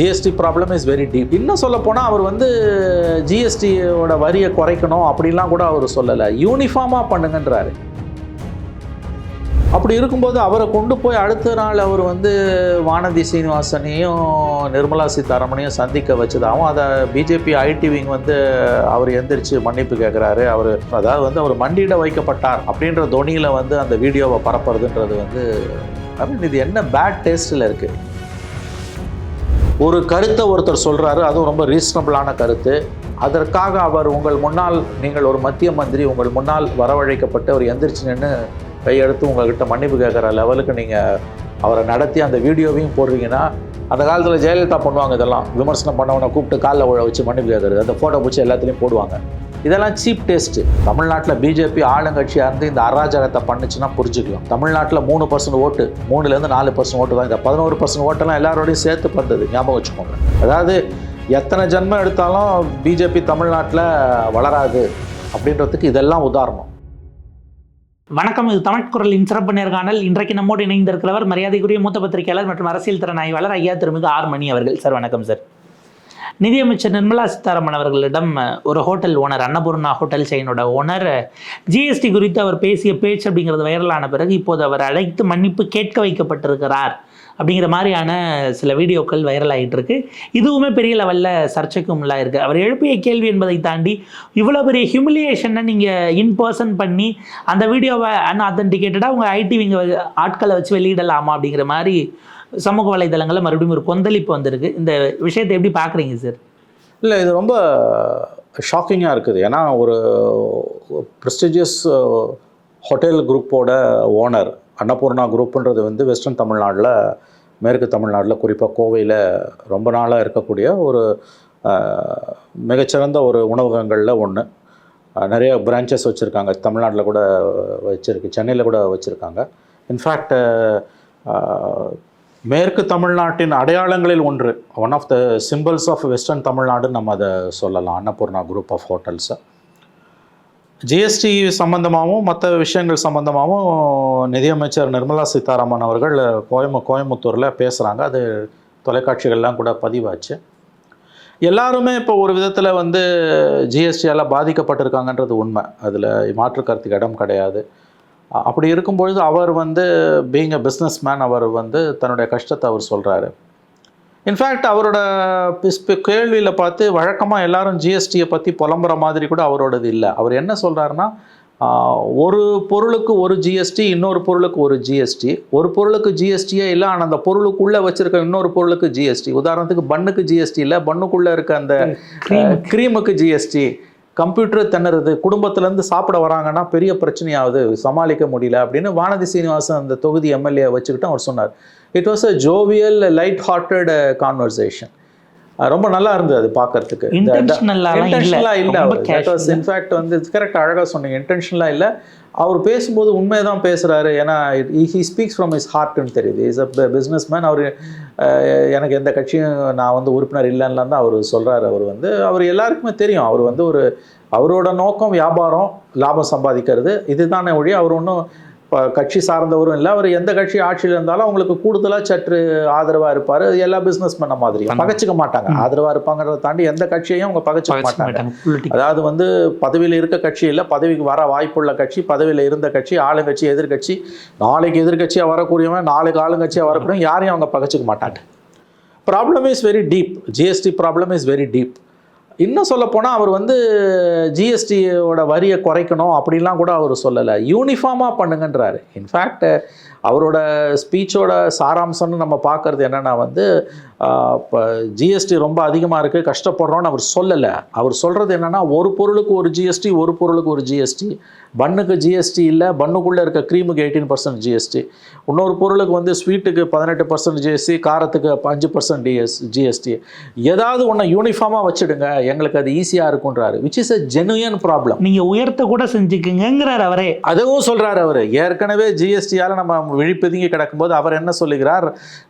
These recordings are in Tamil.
GST problem is very deep இன்னும் சொல்ல போனால் அவர் வந்து ஜிஎஸ்டியோட வரியை குறைக்கணும் அப்படிலாம் கூட அவர் சொல்லலை. யூனிஃபார்மாக பண்ணுங்கன்றாரு. அப்படி இருக்கும்போது அவரை கொண்டு போய் அடுத்த நாள் அவர் வந்து வானதி சீனிவாசனையும் நிர்மலா சீதாராமனையும் சந்திக்க வச்சதாகவும் அதை பிஜேபி ஐடி விங் வந்து அவர் எந்திரிச்சு மன்னிப்பு கேட்குறாரு அவர் அதாவது வந்து அவர் மண்டியிட வைக்கப்பட்டார் அப்படின்ற தொனியில் வந்து அந்த வீடியோவை பரப்புறதுன்றது வந்து ஐ மீன் இது என்ன பேட் டேஸ்ட்டில் இருக்குது ஒரு கருத்தை ஒருத்தர் சொல்கிறாரு அதுவும் ரொம்ப ரீசனபிளான கருத்து. அதற்காக அவர் உங்கள் முன்னால் நீங்கள் ஒரு மத்திய மந்திரி உங்கள் முன்னால் வரவழைக்கப்பட்டு அவர் எந்திரிச்சு நின்று கையெடுத்து உங்கள்கிட்ட மன்னிப்பு கேட்குற லெவலுக்கு நீங்கள் அவரை நடத்தி அந்த வீடியோவையும் போடுறீங்கன்னா அந்த காலத்தில் ஜெயலலிதா பண்ணுவாங்க இதெல்லாம். விமர்சனம் பண்ணவனை கூப்பிட்டு காலில் உழ வச்சு மன்னிப்பு கேட்குறது. அந்த ஃபோட்டோ பிடிச்சி எல்லாத்துலேயும் போடுவாங்க. இதெல்லாம் சீப் டேஸ்ட்டு தமிழ்நாட்டில் பிஜேபி ஆளுங்கட்சியாக இருந்து இந்த அராஜகத்தை பண்ணுச்சுன்னா புரிஞ்சுக்கலாம். தமிழ்நாட்டில் மூணு பர்சன்ட் ஓட்டு மூணுலேருந்து நாலு பர்சன்ட் ஓட்டு தான். இந்த பதினோரு பர்சன்ட் ஓட்டெல்லாம் எல்லாரோடையும் சேர்த்து பண்ணுறது ஞாபகம் வச்சுக்கோங்க. அதாவது எத்தனை ஜென்மம் எடுத்தாலும் பிஜேபி தமிழ்நாட்டில் வளராது அப்படின்றதுக்கு இதெல்லாம் உதாரணம். வணக்கம் இது தமிழ் குரலின் சிறப்பு நேர்காணல் இன்றைக்கு நம்மோடு இணைந்திருக்கிறவர் மரியாதைக்குரிய மூத்த பத்திரிகையாளர் மற்றும் அரசியல் திறன் ஆய்வாளர் ஐயா திருமிகு ஆர் மணி அவர்கள். சார் வணக்கம் சார். நிதியமைச்சர் நிர்மலா சீதாராமன் அவர்களிடம் ஒரு ஹோட்டல் ஓனர் அன்னபூர்ணா ஹோட்டல் செயினோட ஓனர் ஜிஎஸ்டி குறித்து அவர் பேசிய பேச்சு அப்படிங்கிறது வைரலான பிறகு இப்போது அவர் அழைத்து மன்னிப்பு கேட்க வைக்கப்பட்டிருக்கிறார் அப்படிங்கிற மாதிரியான சில வீடியோக்கள் வைரல் ஆகிட்டு இருக்கு. இதுவுமே பெரிய லெவலில் சர்ச்சைக்கும் உள்ளாக இருக்குது அவர் எழுப்பிய கேள்வி என்பதை தாண்டி இவ்வளோ பெரிய ஹியூமிலியேஷனை நீங்கள் இன் பர்சன் பண்ணி அந்த வீடியோவை அன்அத்தன்டிகேட்டடாக உங்கள் ஐடிவிங்க ஆட்களை வச்சு வெளியிடலாமா அப்படிங்கிற மாதிரி சமூக வலைதளங்களில் மறுபடியும் ஒரு கொந்தளிப்பு வந்திருக்கு. இந்த விஷயத்தை எப்படி பார்க்குறீங்க சார்? இல்லை இது ரொம்ப ஷாக்கிங்காக இருக்குது. ஏன்னா ஒரு ப்ரெஸ்டிஜியஸ் ஹோட்டல் குரூப்போட ஓனர் அன்னபூர்ணா குரூப்புன்றது வந்து வெஸ்டர்ன் தமிழ்நாட்டில் மேற்கு தமிழ்நாட்டில் குறிப்பாக கோவையில் ரொம்ப நாளாக இருக்கக்கூடிய ஒரு மிகச்சிறந்த ஒரு உணவகங்களில் ஒன்று நிறைய பிரான்ச்சஸ் வச்சுருக்காங்க. தமிழ்நாட்டில் கூட வச்சுருக்கு. சென்னையில் கூட வச்சுருக்காங்க. இன்ஃபேக்ட் மேற்கு தமிழ்நாட்டின் அடையாளங்களில் ஒன்று one of the symbols of western Tamil Nadu நம்ம அதை சொல்லலாம். அன்னபூர்ணா குரூப் ஆஃப் ஹோட்டல்ஸை ஜிஎஸ்டி சம்பந்தமாகவும் மற்ற விஷயங்கள் சம்பந்தமாகவும் நிதியமைச்சர் நிர்மலா சீதாராமன் அவர்கள் கோயம்பு கோயம்புத்தூரில் பேசுகிறாங்க அது தொலைக்காட்சிகள்லாம் கூட பதிவாச்சு. எல்லாருமே இப்போ ஒரு விதத்தில் வந்து ஜிஎஸ்டியால் பாதிக்கப்பட்டிருக்காங்கன்றது உண்மை. அதில் மாற்று கருத்துக்கு இடம் கிடையாது. அப்படி இருக்கும்பொழுது அவர் வந்து பீங் அ பிஸ்னஸ் மேன் அவர் வந்து தன்னுடைய கஷ்டத்தை அவர் சொல்கிறாரு இன்ஃபேக்ட் அவரோட கேள்வியில் பார்த்து வழக்கமாக எல்லாரும் ஜிஎஸ்டியை பற்றி புலம்புற மாதிரி கூட அவரோடது இல்லை. அவர் என்ன சொல்கிறாருன்னா ஒரு பொருளுக்கு ஒரு ஜிஎஸ்டி இன்னொரு பொருளுக்கு ஒரு ஜிஎஸ்டி ஒரு பொருளுக்கு ஜிஎஸ்டியே இல்லை ஆனால் அந்த பொருளுக்குள்ளே வச்சுருக்க இன்னொரு பொருளுக்கு ஜிஎஸ்டி உதாரணத்துக்கு பண்ணுக்கு ஜிஎஸ்டி இல்லை பண்ணுக்குள்ளே இருக்க அந்த க்ரீமுக்கு ஜிஎஸ்டி கம்ப்யூட்டர் திணறுது குடும்பத்துலேருந்து சாப்பிட வராங்கன்னா பெரிய பிரச்சனையாகுது சமாளிக்க முடியல அப்படின்னு வானதி சீனிவாசன் அந்த தொகுதி எம்எல்ஏ வச்சுக்கிட்டு அவர் சொன்னார். It was a jovial light hearted conversation ரொம்ப நல்லா இருந்தது அது பார்க்கறதுக்கு. இன்டென்ஷனலாக இல்லை. இன்ஃபேக்ட் வந்து கரெக்ட் அழகாக சொன்னீங்க. இன்டென்ஷனலாக இல்லை. அவர் பேசும்போது உண்மையை தான் பேசுகிறாரு ஏன்னா ஹி ஸ்பீக்ஸ் ஃப்ரம் இஸ் ஹார்ட்னு தெரியுது. இஸ் அ பிஸ்னஸ் மேன் அவர் எனக்கு எந்த கட்சியும் நான் வந்து உறுப்பினர் இல்லைன்னு தான் அவர் சொல்கிறாரு அவர் வந்து அவர் எல்லாருக்குமே தெரியும். அவர் வந்து ஒரு அவரோட நோக்கம் வியாபாரம் லாபம் சம்பாதிக்கிறது. இதுதானே ஒழிய அவர் ஒன்றும் கட்சி சார்ந்தவரும் இல்லை. அவர் எந்த கட்சி ஆட்சியில் இருந்தாலும் அவங்களுக்கு கூடுதலாக சற்று ஆதரவாக இருப்பார். எல்லா பிஸ்னஸ் பண்ண மாதிரி பகச்சிக்க மாட்டாங்க. ஆதரவாக இருப்பாங்கிறத தாண்டி எந்த கட்சியையும் அவங்க பகச்சிக்க மாட்டாங்க. அதாவது வந்து பதவியில் இருக்க கட்சி இல்லை பதவிக்கு வர வாய்ப்புள்ள கட்சி பதவியில் இருந்த கட்சி ஆளுங்கட்சி எதிர்க்கட்சி நாளைக்கு எதிர்க்கட்சியாக வரக்கூடியவன் நாளைக்கு ஆளுங்கட்சியாக வரக்கூடியவன் யாரையும் அவங்க பகச்சிக்க மாட்டாங்க. Problem is very deep GST problem is very deep இன்னும் சொல்லப்போனால் அவர் வந்து ஜிஎஸ்டியோட வரியை குறைக்கணும் அப்படின்லாம் கூட அவர் சொல்லலை. யூனிஃபார்மாக பண்ணுங்கன்றாரு. இன்ஃபேக்ட் அவரோட ஸ்பீச்சோட சாராம்சம்னு நம்ம பார்க்கறது என்னென்னா வந்து இப்போ ஜிஎஸ்டி ரொம்ப அதிகமாக இருக்குது கஷ்டப்படுறோன்னு அவர் சொல்லலை. அவர் சொல்கிறது என்னென்னா ஒரு பொருளுக்கு ஒரு ஜிஎஸ்டி ஒரு பொருளுக்கு ஒரு ஜிஎஸ்டி பண்ணுக்கு ஜிஎஸ்டி இல்லை பண்ணுக்குள்ளே இருக்க க்ரீமுக்கு எயிட்டீன் பர்சன்ட் ஜிஎஸ்டி இன்னொரு பொருளுக்கு வந்து ஸ்வீட்டுக்கு பதினெட்டு பர்சன்ட் ஜிஎஸ்டி காரத்துக்கு அஞ்சு பர்சன்ட் டிஎஸ் ஜிஎஸ்டி ஏதாவது ஒன்று யூனிஃபார்மாக வச்சுடுங்க. எங்களுக்கு அது ஈஸியாக இருக்குன்றாரு which is a genuine problem நீங்க உயர்த்த கூட செஞ்சுக்குங்கிறார் அவரே. அதுவும் சொல்றாரு அவர். ஏற்கனவே ஜிஎஸ்டியால் நம்ம விழிப்பதுங்கி கிடக்கும்போது அவர் என்ன சொல்லுகிறார்?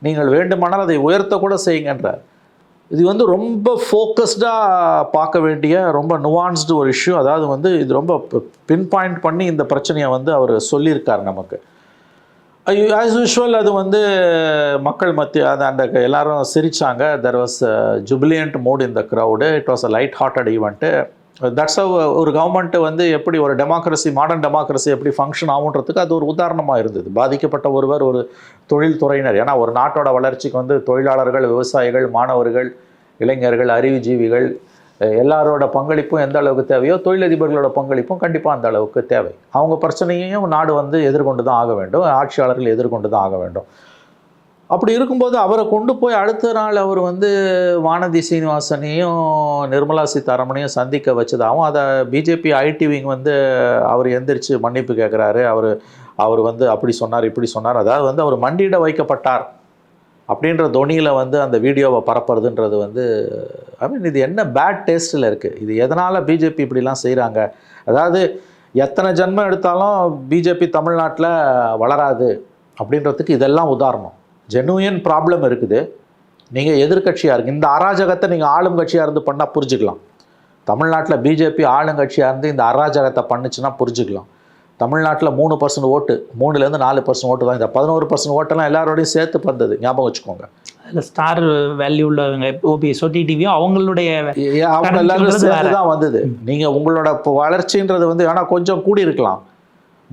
நீங்கள் வேண்டுமானால் அதை உயர்த்த கூட செய்யுங்கன்றார். இது வந்து ரொம்ப ஃபோக்கஸ்டாக பார்க்க வேண்டிய ரொம்ப நுவான்ஸ்டு ஒரு இஷ்யூ அதாவது வந்து இது ரொம்ப பின் பாயிண்ட் பண்ணி இந்த பிரச்சனையை வந்து அவர் சொல்லியிருக்கார் நமக்கு. ஆஸ் யூஷுவல் அது வந்து மக்கள் மத்திய அது அந்த எல்லாரும் சிரிச்சாங்க. There was jubilant mood in the crowd it was a light hearted event that's uh, ஒரு கவர்மெண்ட் வந்து எப்படி ஒரு டெமோக்ரஸி மாடர்ன் டெமோக்ரஸி எப்படி ஃபங்க்ஷன் ஆகுன்றதுக்கு அது ஒரு உதாரணமாக இருந்தது. பாதிக்கப்பட்ட ஒருவர் ஒரு தொழில்துறையினர். ஏன்னா ஒரு நாட்டோட வளர்ச்சிக்கு வந்து தொழிலாளர்கள் விவசாயிகள் மாணவர்கள் இளைஞர்கள் அறிவுஜீவிகள் எல்லாரோட பங்களிப்பும் எந்த அளவுக்கு தேவையோ தொழிலதிபர்களோட பங்களிப்பும் கண்டிப்பாக அந்த அளவுக்கு தேவை. அவங்க பிரச்சனையையும் நாடு வந்து எதிர்கொண்டு தான் ஆக வேண்டும். ஆட்சியாளர்கள் எதிர்கொண்டு தான் ஆக வேண்டும். அப்படி இருக்கும்போது அவரை கொண்டு போய் அடுத்த நாள் அவர் வந்து வானதி சீனிவாசனையும் நிர்மலா சீதாராமனையும் சந்திக்க வச்சதாகவும் அதை பிஜேபி ஐடி விங் வந்து அவர் எந்திரிச்சு மன்னிப்பு கேட்குறாரு அவர் அவர் வந்து அப்படி சொன்னார் இப்படி சொன்னார். அதாவது வந்து அவர் மண்டியிட வைக்கப்பட்டார். அப்படின்ற தொனியில் வந்து அந்த வீடியோவை பரப்புறதுன்றது வந்து ஐ மீன் இது என்ன பேட் டேஸ்ட்டில் இருக்குது இது எதனால் பிஜேபி இப்படிலாம் செய்கிறாங்க அதாவது எத்தனை ஜென்மம் எடுத்தாலும் பிஜேபி தமிழ்நாட்டில் வளராது அப்படின்றதுக்கு இதெல்லாம் உதாரணம். ஜெனுயன் ப்ராப்ளம் இருக்குது. நீங்கள் எதிர்க்கட்சியாக இருக்கு. இந்த அராஜகத்தை நீங்கள் ஆளும் கட்சியாக இருந்து பண்ணால் புரிஞ்சுக்கலாம். தமிழ்நாட்டில் பிஜேபி ஆளுங்கட்சியாக இருந்து இந்த அராஜகத்தை பண்ணுச்சுன்னா புரிஞ்சுக்கலாம். தமிழ்நாட்டில் மூணு பர்சன்ட் ஓட்டு மூணுலேருந்து நாலு பர்சன்ட் ஓட்டு தான். இந்த பதினோரு பர்சன்ட் ஓட்டெல்லாம் எல்லாரோடையும் சேர்த்து வந்தது. ஞாபகம் வச்சுக்கோங்க. அதில் ஸ்டார் வேல்யூ உள்ளவங்க ஓபிஎஸ் டிவியும் அவங்களுடைய அவங்க எல்லாரும் சேர்த்து. தான் வந்தது. நீங்கள் உங்களோட வளர்ச்சின்றது வந்து ஆனால் கொஞ்சம் கூடி இருக்கலாம்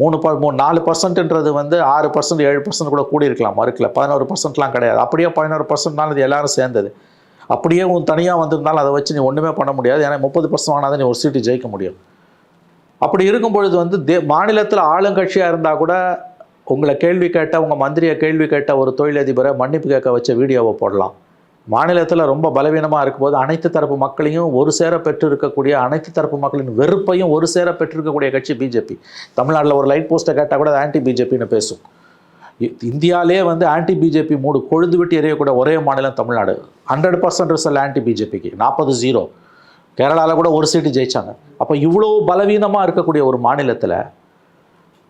மூணு ப மூணு நாலு பர்சன்ட்ன்றது வந்து ஆறு பர்சன்ட் ஏழு பர்சன்ட் கூட கூடி இருக்கலாம் மறுக்கல. பதினோரு பர்சன்ட்லாம் கிடையாது. அப்படியே பதினோரு பர்சன்ட்னால இது எல்லாரும் சேர்ந்தது. அப்படியே உன் தனியாக வந்திருந்தாலும் அதை வச்சு நீ ஒன்றுமே பண்ண முடியாது. ஏன்னா முப்பது பர்சன்ட் ஆனால் நீ ஒரு சீட்டு ஜெயிக்க முடியும். அப்படி இருக்கும் பொழுது வந்து தே மாநிலத்தில் ஆளுங்கட்சியாக இருந்தால் கூட உங்களை கேள்வி கேட்ட உங்கள் மந்திரியை கேள்வி கேட்ட ஒரு தொழிலதிபரை மன்னிப்பு கேட்க வச்ச வீடியோவை போடலாம். மாநிலத்தில் ரொம்ப பலவீனமாக இருக்கும்போது அனைத்து தரப்பு மக்களையும் ஒரு சேர பெற்று இருக்கக்கூடிய அனைத்து தரப்பு மக்களின் வெறுப்பையும் ஒரு சேர பெற்றிருக்கக்கூடிய கட்சி பிஜேபி தமிழ்நாட்டில் ஒரு லைட் போஸ்ட்டை கேட்டால் கூட ஆன்டி பிஜேபின்னு பேசும். இ- இந்தியாவிலே வந்து ஆன்டி பிஜேபி மூடு கொழுந்து விட்டு எறியக்கூட ஒரே மாநிலம் Tamil Nadu. Hundred percent result anti பிஜேபிக்கு நாற்பது ஜீரோ கேரளாவில் கூட ஒரு சீட்டு ஜெயிச்சாங்க. அப்போ இவ்வளோ பலவீனமாக இருக்கக்கூடிய ஒரு மாநிலத்தில்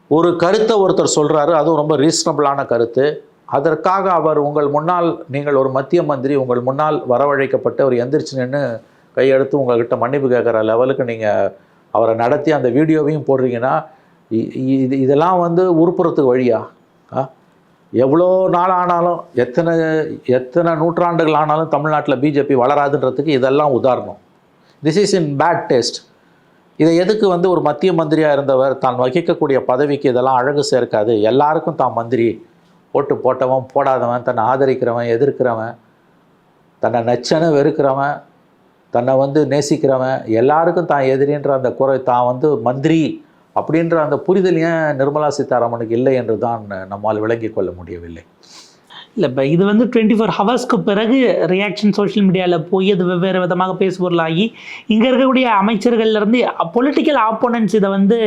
ஒரு கருத்தை ஒருத்தர் சொல்கிறாரு அதுவும் ரொம்ப ரீசனபிளான கருத்து. அதற்காக அவர் உங்கள் முன்னால் நீங்கள் ஒரு மத்திய மந்திரி உங்கள் முன்னால் வரவழைக்கப்பட்டு அவர் எந்திரிச்சு நின்று கையெடுத்து உங்கள்கிட்ட மன்னிப்பு கேட்குற லெவலுக்கு நீங்கள் அவரை நடத்தி அந்த வீடியோவையும் போடுறீங்கன்னா இது இதெல்லாம் வந்து உருப்புறத்துக்கு வழியா? ஆ? எவ்வளோ நாள் ஆனாலும் எத்தனை எத்தனை நூற்றாண்டுகள் ஆனாலும் தமிழ்நாட்டில் பிஜேபி வளராதுன்றதுக்கு இதெல்லாம் உதாரணம். This is in bad taste இதை எதுக்கு வந்து ஒரு மத்திய மந்திரியாக இருந்தவர் தான் வகிக்கக்கூடிய பதவிக்கு இதெல்லாம் அழகு சேர்க்காது. எல்லாருக்கும் தான் மந்திரி. ஓட்டு போட்டவன் போடாதவன் தன்னை ஆதரிக்கிறவன் எதிர்க்கிறவன் தன்னை நச்சனை வெறுக்கிறவன் தன்னை வந்து நேசிக்கிறவன் எல்லாருக்கும் தான் எதிரின்ற அந்த குறை தான் வந்து மந்திரி அப்படின்ற அந்த புரிதல் ஏன் நிர்மலா சீதாராமனுக்கு இல்லை என்று தான் நம்மால் விளங்கிக் கொள்ள முடியவில்லை. இல்லை இப்போ இது வந்து டுவெண்ட்டி ஃபோர் ஹவர்ஸ்க்கு பிறகு ரியாக்ஷன் சோஷியல் மீடியாவில் போய் அது வெவ்வேறு விதமாக பேசுபொருளாகி இங்கே இருக்கக்கூடிய அமைச்சர்கள்லேருந்து பொலிட்டிக்கல் ஆப்போனன்ட்ஸ் இதை வந்து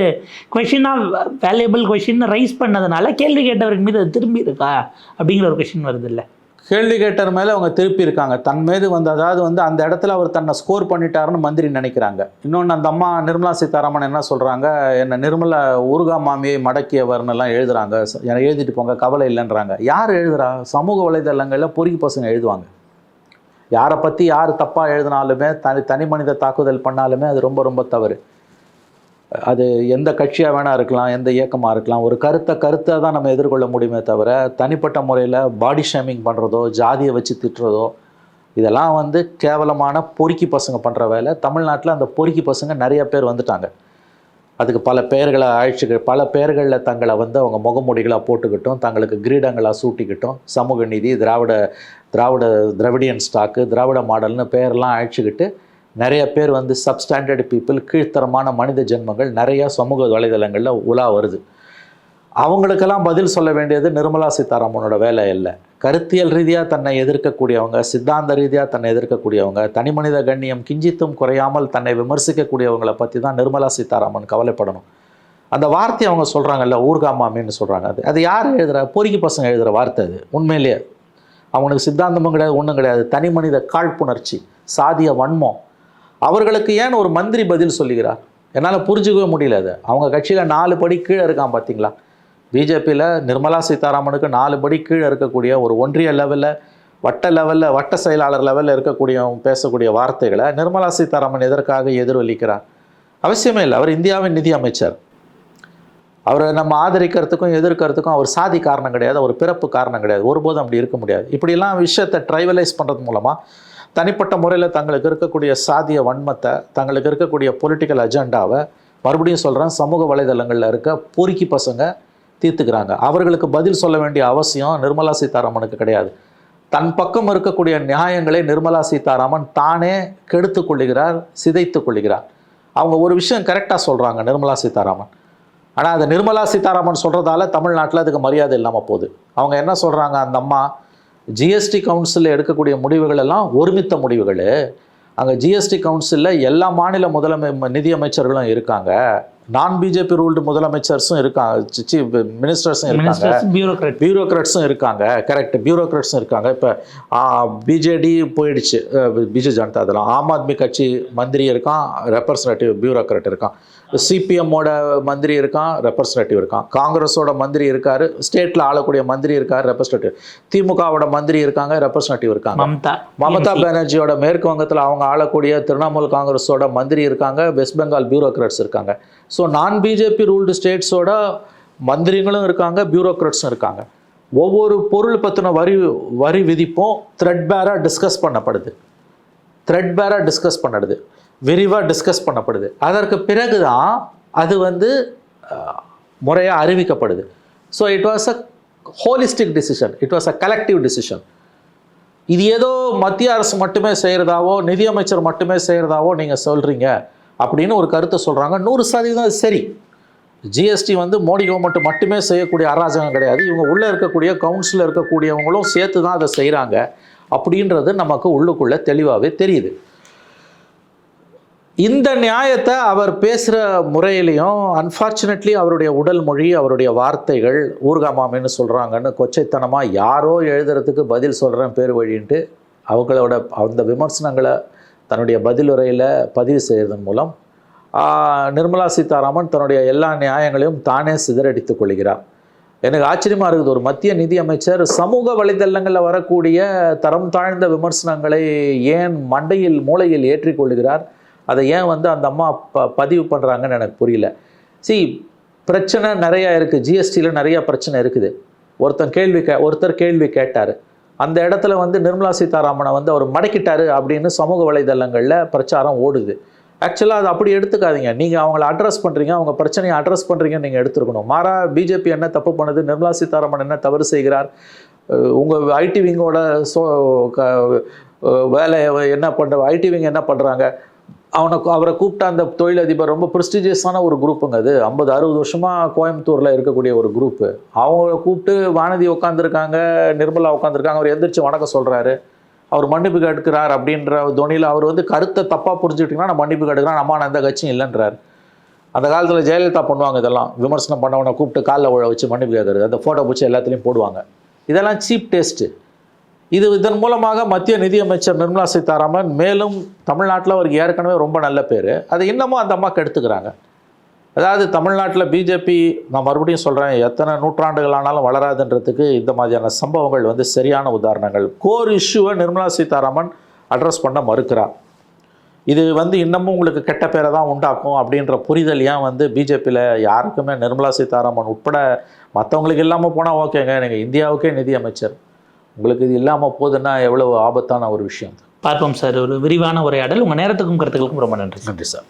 கொஷினாக வேல்யூபிள் கொஷின் ரைஸ் பண்ணதுனால கேள்வி கேட்டவருக்கு மீது அது திரும்பி இருக்கா அப்படிங்கிற ஒரு கொஷின் வருது இல்லை. கேள்வி கேட்டர் மேலே அவங்க திருப்பி இருக்காங்க. தன் மீது வந்து அதாவது வந்து அந்த இடத்துல அவர் தன்னை ஸ்கோர் பண்ணிட்டாருன்னு மந்திரி நினைக்கிறாங்க. இன்னொன்று அந்த அம்மா நிர்மலா சீதாராமன் என்ன சொல்கிறாங்க என்னை நிர்மலா ஊர்கா மாமியை மடக்கியவர்னு எல்லாம் எழுதுறாங்க. என்னை எழுதிட்டு போங்க கவலை இல்லைன்றாங்க. யார் எழுதுறா? சமூக வலைதளங்களில் பொறுக்கி பசங்க எழுதுவாங்க. யாரை பற்றி யார் தப்பாக எழுதினாலுமே தனி தனி மனித தாக்குதல் பண்ணாலுமே அது ரொம்ப ரொம்ப தவறு. அது எந்த கட்சியாக வேணால் இருக்கலாம் எந்த இயக்கமாக இருக்கலாம் ஒரு கருத்தை கருத்தை தான் நம்ம எதிர்கொள்ள முடியுமே தவிர தனிப்பட்ட முறையில் பாடி ஷேமிங் பண்ணுறதோ ஜாதியை வச்சு திட்டுறதோ இதெல்லாம் வந்து கேவலமான பொறுக்கி பசங்க பண்ணுற வேலை. தமிழ்நாட்டில் அந்த பொறுக்கி பசங்க நிறைய பேர் வந்துட்டாங்க. அதுக்கு பல பெயர்களை அழைச்சிக்க பல பெயர்களில் தங்களை வந்து அவங்க முகமூடிகளாக போட்டுக்கிட்டும் தங்களுக்கு கிரீடங்களாக சூட்டிக்கிட்டும் சமூக நீதி திராவிட திராவிட திராவிடியன் ஸ்டாக்கு திராவிட மாடல்னு பெயரெல்லாம் அழைச்சிக்கிட்டு நிறைய பேர் வந்து சப்ஸ்டாண்டர்ட் பீப்புள் கீழ்த்தரமான மனித ஜென்மங்கள் நிறைய சமூக வலைதளங்களில் உலா வருது. அவங்களுக்கெல்லாம் பதில் சொல்ல வேண்டியது நிர்மலா சீதாராமனோட வேலை இல்லை. கருத்தியல் ரீதியாக தன்னை எதிர்க்கக்கூடியவங்க சித்தாந்த ரீதியாக தன்னை எதிர்க்கக்கூடியவங்க தனி மனித கண்ணியம் கிஞ்சித்தும் குறையாமல் தன்னை விமர்சிக்கக்கூடியவங்களை பற்றி தான் நிர்மலா சீதாராமன் கவலைப்படணும். அந்த வார்த்தையை அவங்க சொல்கிறாங்கல்ல ஊர்கா மாமின்னு சொல்கிறாங்க அது அது யார் எழுதுகிற பொறுக்கி பசங்க எழுதுகிற வார்த்தை அது உண்மையிலேயே. அவனுக்கு சித்தாந்தமும் கிடையாது ஒன்றும் கிடையாது. தனி மனித காழ்ப்புணர்ச்சி சாதிய வன்மம் அவர்களுக்கு ஏன் ஒரு மந்திரி பதில் சொல்லுகிறார்? என்னால் புரிஞ்சுக்கவே முடியல அது. அவங்க கட்சியில் நாலு படி கீழே இருக்கான் பார்த்தீங்களா பிஜேபியில் நிர்மலா சீதாராமனுக்கு நாலு படி கீழே இருக்கக்கூடிய ஒரு ஒன்றிய லெவலில் வட்ட லெவலில் வட்ட செயலாளர் லெவலில் இருக்கக்கூடிய பேசக்கூடிய வார்த்தைகளை நிர்மலா சீதாராமன் எதற்காக எதிரொலிக்கிறார்? அவசியமே இல்லை. அவர் இந்தியாவின் நிதி அமைச்சர். அவரை நம்ம ஆதரிக்கிறதுக்கும் எதிர்க்கிறதுக்கும் அவர் சாதி காரணம் கிடையாது. அவர் பிறப்பு காரணம் கிடையாது. ஒருபோதும் அப்படி இருக்க முடியாது. இப்படிலாம் விஷயத்தை ட்ரைவலைஸ் பண்ணுறது மூலமாக தனிப்பட்ட முறையில் தங்களுக்கு இருக்கக்கூடிய சாதிய வன்மத்தை தங்களுக்கு இருக்கக்கூடிய பொலிட்டிக்கல் அஜெண்டாவை மறுபடியும் சொல்கிறேன் சமூக வலைதளங்களில் இருக்க பொறுக்கி பசங்க தீர்த்துக்கிறாங்க. அவர்களுக்கு பதில் சொல்ல வேண்டிய அவசியம் நிர்மலா சீதாராமனுக்கு கிடையாது. தன் பக்கம் இருக்கக்கூடிய நியாயங்களை நிர்மலா சீதாராமன் தானே கெடுத்து கொள்ளுகிறார் சிதைத்து கொள்ளுகிறார். அவங்க ஒரு விஷயம் கரெக்டாக சொல்கிறாங்க நிர்மலா சீதாராமன். ஆனால் அது நிர்மலா சீதாராமன் சொல்கிறதால தமிழ்நாட்டில் அதுக்கு மரியாதை இல்லாமல் போகுது. அவங்க என்ன சொல்கிறாங்க அந்த அம்மா ஜிஎஸ்டி கவுன்சிலில் எடுக்கக்கூடிய முடிவுகள் எல்லாம் ஒருமித்த முடிவுகள். அங்கே ஜிஎஸ்டி கவுன்சிலில் எல்லா மாநில முதலமை நிதியமைச்சர்களும் இருக்காங்க. நான் பிஜேபி ரூல்டு முதலமைச்சர்ஸும் இருக்காங்க மினிஸ்டர்ஸும் இருக்காங்க. பியூரோக்ராட் பியூரோக்ராட்ஸும் இருக்காங்க. கரெக்ட் பியூரோக்ராட்ஸும் இருக்காங்க. இப்போ பிஜேடி போயிடுச்சு. பிஜு ஜனதா அதெல்லாம் ஆம் ஆத்மி கட்சி மந்திரி இருக்கான். ரெப்ரசன்டேட்டிவ் பியூரோக்ராட் இருக்கான். சிபிஎம்மோட மந்திரி இருக்கான் ரெப்ரசன்டேட்டிவ் இருக்கான். காங்கிரஸோட மந்திரி இருக்காரு ஸ்டேட்டில் ஆளக்கூடிய மந்திரி இருக்கார் ரெப்ரசன்டேட்டிவ் திமுகவோட மந்திரி இருக்காங்க ரெப்ரசன்டேட்டிவ் இருக்காங்க. மம்தா மமதா பானர்ஜியோட மேற்கு வங்கத்தில் அவங்க ஆளக்கூடிய திரிணாமுல் காங்கிரஸோட மந்திரி இருக்காங்க வெஸ்ட் பெங்கால் பியூரோக்ராட்ஸ் இருக்காங்க. ஸோ நான் பிஜேபி ரூல்டு ஸ்டேட்ஸோட மந்திரிகளும் இருக்காங்க பியூரோக்ராட்ஸும் இருக்காங்க. ஒவ்வொரு பொருள் பற்றின வரி வரி விதிப்பும் த்ரெட் பேராக டிஸ்கஸ் பண்ணப்படுது. த்ரெட் பேராக டிஸ்கஸ் பண்ணப்படுது விரிவாக டிஸ்கஸ் பண்ணப்படுது. அதற்கு பிறகு தான் அது வந்து முறையாக அறிவிக்கப்படுது. So it was a holistic decision it was a collective decision இது ஏதோ மத்திய அரசு மட்டுமே செய்கிறதாவோ நிதியமைச்சர் மட்டுமே செய்கிறதாவோ நீங்கள் சொல்கிறீங்க அப்படின்னு ஒரு கருத்தை சொல்கிறாங்க நூறு சதவீதம் அது சரி. ஜிஎஸ்டி வந்து மோடி கவர்மெண்ட் மட்டுமே செய்யக்கூடிய அராஜகம் கிடையாது. இவங்க உள்ளே இருக்கக்கூடிய கவுன்சிலில் இருக்கக்கூடியவங்களும் சேர்த்து தான் அதை செய்கிறாங்க அப்படின்றது நமக்கு உள்ளுக்குள்ளே தெளிவாகவே தெரியுது. இந்த நியாயத்தை அவர் பேசுகிற முறையிலையும் அன்ஃபார்ச்சுனேட்லி அவருடைய உடல் மொழி அவருடைய வார்த்தைகள் ஊர்காமாமின்னு சொல்கிறாங்கன்னு கொச்சைத்தனமாக யாரோ எழுதுறதுக்கு பதில் சொல்கிறேன் பேர் வழின்ட்டு அவங்களோட அந்த விமர்சனங்களை தன்னுடைய பதிலுரையில் பதிவு செய்கிறதன் மூலம் நிர்மலா சீதாராமன் தன்னுடைய எல்லா நியாயங்களையும் தானே சிதறடித்துக் கொள்கிறார். எனக்கு ஆச்சரியமாக இருக்குது ஒரு மத்திய நிதியமைச்சர் சமூக வலைதளங்களில் வரக்கூடிய தரம் தாழ்ந்த விமர்சனங்களை ஏன் மண்டையில் மூளையில் ஏற்றிக்கொள்கிறார் அதை ஏன் வந்து அந்த அம்மா ப பதிவு பண்ணுறாங்கன்னு எனக்கு புரியல. சி பிரச்சனை நிறையா இருக்குது ஜிஎஸ்டியில் நிறைய பிரச்சனை இருக்குது. ஒருத்தன் கேள்வி கே ஒருத்தர் கேள்வி கேட்டார். அந்த இடத்துல வந்து நிர்மலா சீதாராமனை வந்து அவர் மடக்கிட்டாரு அப்படின்னு சமூக வலைதளங்களில் பிரச்சாரம் ஓடுது. ஆக்சுவலாக அது அப்படி எடுத்துக்காதீங்க. நீங்கள் அவங்கள அட்ரஸ் பண்ணுறீங்க அவங்க பிரச்சனையை அட்ரஸ் பண்ணுறீங்கன்னு நீங்கள் எடுத்துருக்கணும். மாறா பிஜேபி என்ன தப்பு பண்ணுது நிர்மலா சீதாராமன் என்ன தவறு செய்கிறார் உங்கள் ஐடி விங்கோட சோ க வேலையை என்ன பண்ணுற ஐடி விங் என்ன பண்ணுறாங்க அவனை அவரை கூப்பிட்ட அந்த தொழிலதிபர் ரொம்ப ப்ரெஸ்டிஜியஸான ஒரு குரூப்புங்க அது. ஐம்பது அறுபது வருஷமாக கோயம்புத்தூரில் இருக்கக்கூடிய ஒரு குரூப்பு அவங்கள கூப்பிட்டு வானதி உட்காந்துருக்காங்க நிர்மலா உட்காந்துருக்காங்க அவர் எந்திரிச்சு வணக்கம் சொல்கிறாரு அவர் மன்னிப்பு கேட்கிறார் அப்படின்ற துணியில் அவர் வந்து கருத்தை தப்பாக புரிஞ்சுக்கிட்டிங்கன்னா நான் மன்னிப்பு கேட்குறேன் அம்மா நான் எந்த கட்சியும் இல்லைன்றார். அந்த காலத்தில் ஜெயலலிதா பண்ணுவாங்க இதெல்லாம். விமர்சனம் பண்ணவனை கூப்பிட்டு காலில் உழ வச்சு மன்னிப்பு கேட்குறது அந்த ஃபோட்டோ பிடிச்சி எல்லாத்துலேயும் போடுவாங்க. இதெல்லாம் சீப் டேஸ்ட்டு இது இதன் மூலமாக மத்திய நிதியமைச்சர் நிர்மலா சீதாராமன் மேலும் தமிழ்நாட்டில் அவருக்கு ஏற்கனவே ரொம்ப நல்ல பேர். அதை இன்னமும் அந்த அம்மா கெடுத்துக்கிறாங்க அதாவது தமிழ்நாட்டில் பிஜேபி நான் மறுபடியும் சொல்கிறேன் எத்தனை நூற்றாண்டுகள் ஆனாலும் வளராதுன்றதுக்கு இந்த மாதிரியான சம்பவங்கள் வந்து சரியான உதாரணங்கள். கோர் இஷ்யூவை நிர்மலா சீதாராமன் அட்ரஸ் பண்ண மறுக்கிறார். இது வந்து இன்னமும் உங்களுக்கு கெட்ட பேரை தான் உண்டாக்கும் அப்படின்ற புரிதல் ஏன் வந்து பிஜேபியில் யாருக்குமே நிர்மலா சீதாராமன் உட்பட மற்றவங்களுக்கு இல்லாமல் போனால் ஓகேங்க. நீங்கள் இந்தியாவுக்கே நிதியமைச்சர். உங்களுக்கு இது இல்லாமல் போகுதுன்னா எவ்வளவு ஆபத்தான ஒரு விஷயம். பார்ப்போம் சார். ஒரு விரிவான உரையாடல். உங்கள் நேரத்துக்கும் கருத்துக்களுக்கும் ரொம்ப நன்றி நன்றி சார்.